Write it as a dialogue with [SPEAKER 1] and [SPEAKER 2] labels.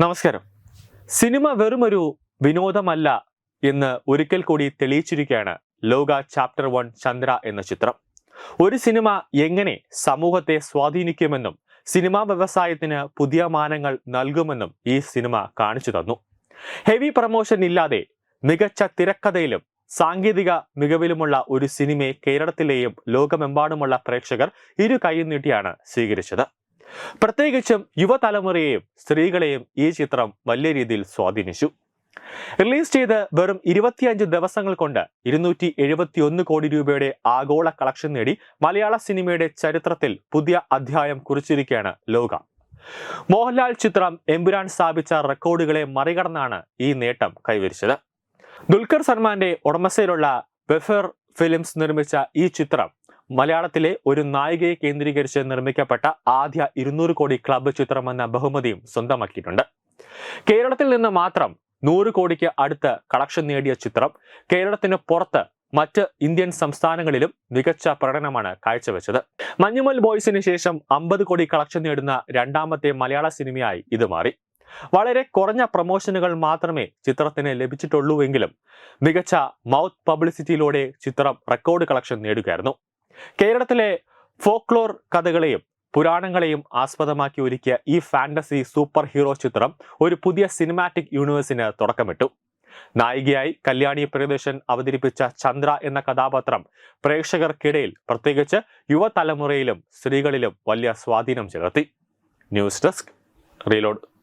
[SPEAKER 1] നമസ്കാരം. സിനിമ വെറുമൊരു വിനോദമല്ല എന്ന് ഒരിക്കൽ കൂടി തെളിയിച്ചിരിക്കുകയാണ് ലോക ചാപ്റ്റർ വൺ ചന്ദ്ര എന്ന ചിത്രം. ഒരു സിനിമ എങ്ങനെ സമൂഹത്തെ സ്വാധീനിക്കുമെന്നും സിനിമാ വ്യവസായത്തിന് പുതിയ മാനങ്ങൾ നൽകുമെന്നും ഈ സിനിമ കാണിച്ചു തന്നു. ഹെവി പ്രമോഷൻ ഇല്ലാതെ മികച്ച തിരക്കഥയിലും സാങ്കേതിക മികവിലുമുള്ള ഒരു സിനിമയെ കേരളത്തിലെയും ലോകമെമ്പാടുമുള്ള പ്രേക്ഷകർ ഇരു കൈയും നീട്ടിയാണ് സ്വീകരിച്ചത്. പ്രത്യേകിച്ചും യുവതലമുറയെയും സ്ത്രീകളെയും ഈ ചിത്രം വലിയ രീതിയിൽ സ്വാധീനിച്ചു. റിലീസ് ചെയ്ത് വെറും ഇരുപത്തിയഞ്ച് ദിവസങ്ങൾ കൊണ്ട് ഇരുന്നൂറ്റി എഴുപത്തി ഒന്ന് കോടി രൂപയുടെ ആഗോള കളക്ഷൻ നേടി മലയാള സിനിമയുടെ ചരിത്രത്തിൽ പുതിയ അധ്യായം കുറിച്ചിരിക്കുകയാണ് ലോക. മോഹൻലാൽ ചിത്രം എമ്പുരാൻ സ്ഥാപിച്ച റെക്കോർഡുകളെ മറികടന്നാണ് ഈ നേട്ടം കൈവരിച്ചത്. ദുൽഖർ സൽമാന്റെ ഉടമസ്ഥയിലുള്ള വെഫർ ഫിലിംസ് നിർമ്മിച്ച ഈ ചിത്രം മലയാളത്തിലെ ഒരു നായികയെ കേന്ദ്രീകരിച്ച് നിർമ്മിക്കപ്പെട്ട ആദ്യ ഇരുന്നൂറ് കോടി ക്ലബ്ബ് ചിത്രമെന്ന ബഹുമതിയും സ്വന്തമാക്കിയിട്ടുണ്ട്. കേരളത്തിൽ നിന്ന് മാത്രം നൂറ് കോടിക്ക് അടുത്ത് കളക്ഷൻ നേടിയ ചിത്രം കേരളത്തിന് പുറത്ത് മറ്റ് ഇന്ത്യൻ സംസ്ഥാനങ്ങളിലും മികച്ച പ്രകടനമാണ് കാഴ്ചവെച്ചത്. മഞ്ഞുമൽ ബോയ്സിന് ശേഷം അമ്പത് കോടി കളക്ഷൻ നേടുന്ന രണ്ടാമത്തെ മലയാള സിനിമയായി ഇത് മാറി. വളരെ കുറഞ്ഞ പ്രമോഷനുകൾ മാത്രമേ ചിത്രത്തിന് ലഭിച്ചിട്ടുള്ളൂവെങ്കിലും മികച്ച മൗത്ത് പബ്ലിസിറ്റിയിലൂടെ ചിത്രം റെക്കോർഡ് കളക്ഷൻ നേടുകയായിരുന്നു. കേരളത്തിലെ ഫോക്ലോർ കഥകളെയും പുരാണങ്ങളെയും ആസ്പദമാക്കി ഒരുക്കിയ ഈ ഫാന്റസി സൂപ്പർ ഹീറോ ചിത്രം ഒരു പുതിയ സിനിമാറ്റിക് യൂണിവേഴ്സിന് തുടക്കമിട്ടു. നായികയായി കല്യാണി പ്രിയദർശൻ അവതരിപ്പിച്ച ചന്ദ്ര എന്ന കഥാപാത്രം പ്രേക്ഷകർക്കിടയിൽ പ്രത്യേകിച്ച് യുവതലമുറയിലും സ്ത്രീകളിലും വലിയ സ്വാധീനം ചെലുത്തി. News desk reload.